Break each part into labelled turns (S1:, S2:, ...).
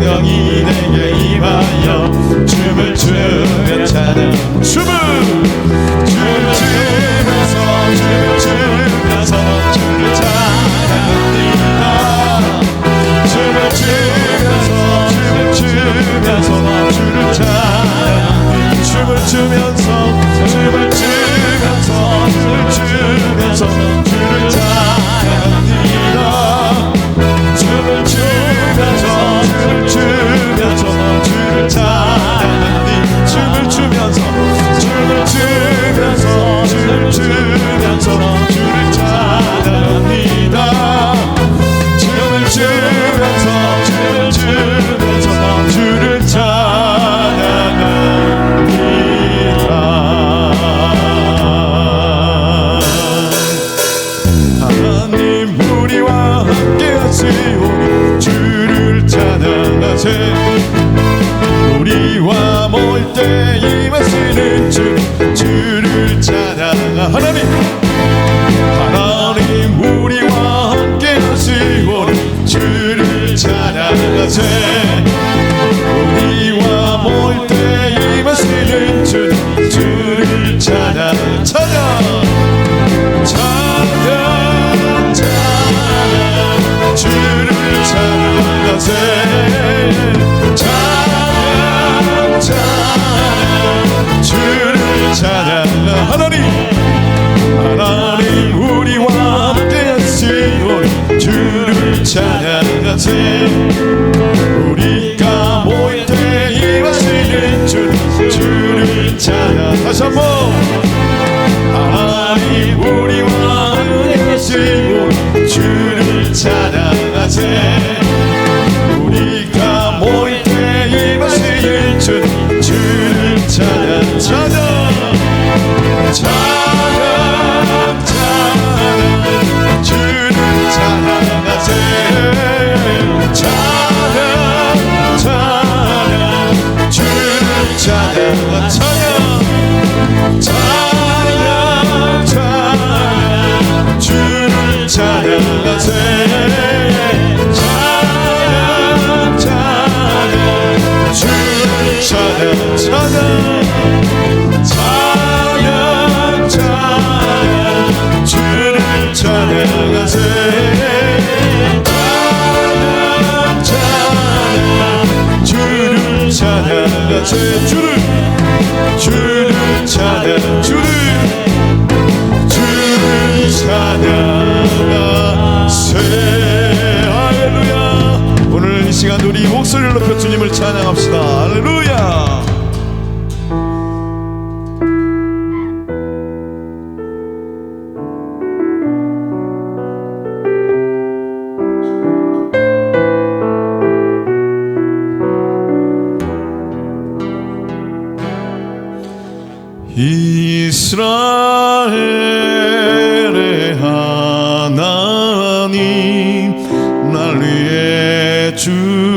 S1: 성령이 내게 임하여 춤을 추며 찬양 춤을! 춤을 추면서 춤을 추면서 주를 찬양합니다 춤을 추면서 춤을 추면서 주를 찬양 춤을 추면서 춤을 추면서 춤을 추면서 우리가 모일 때 이와 같은 주 주를 찬양 다시 한번. 하나님 우리와 새 할렐루야. 오늘 이 시간 우리 목소리를 높여 주님을 찬양합시다. 할렐루야. 이스라엘 to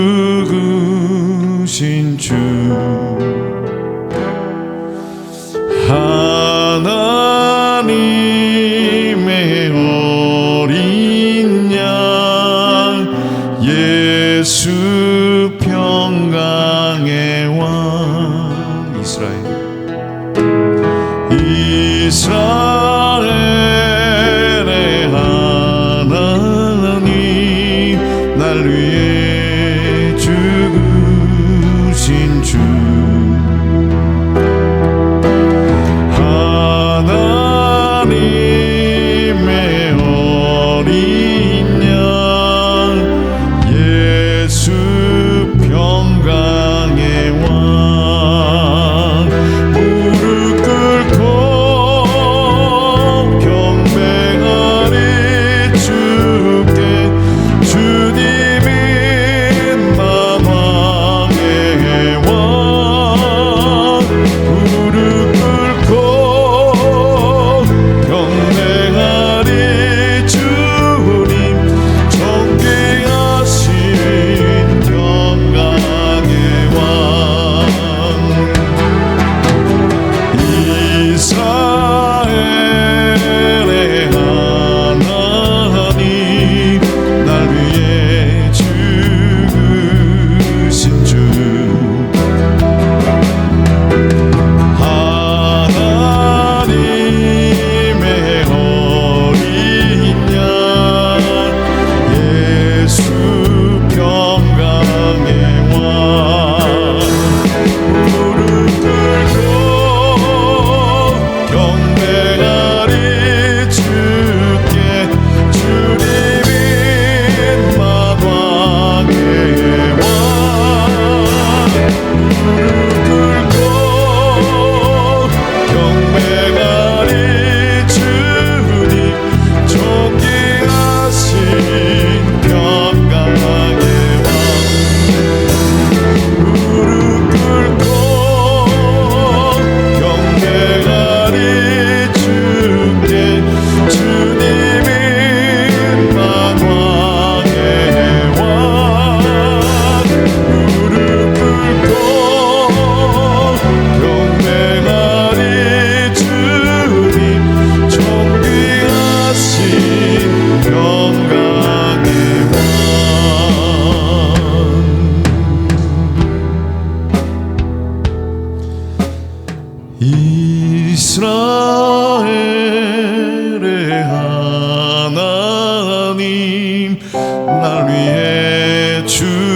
S1: 하나님 날 위해 죽으신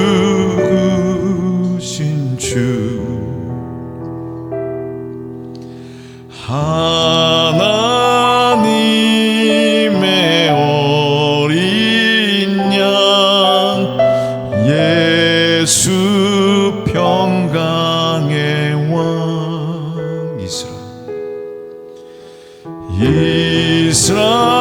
S1: 주. 하나님의 어린 양 예수 평강의 왕 이스라엘. 이스라엘.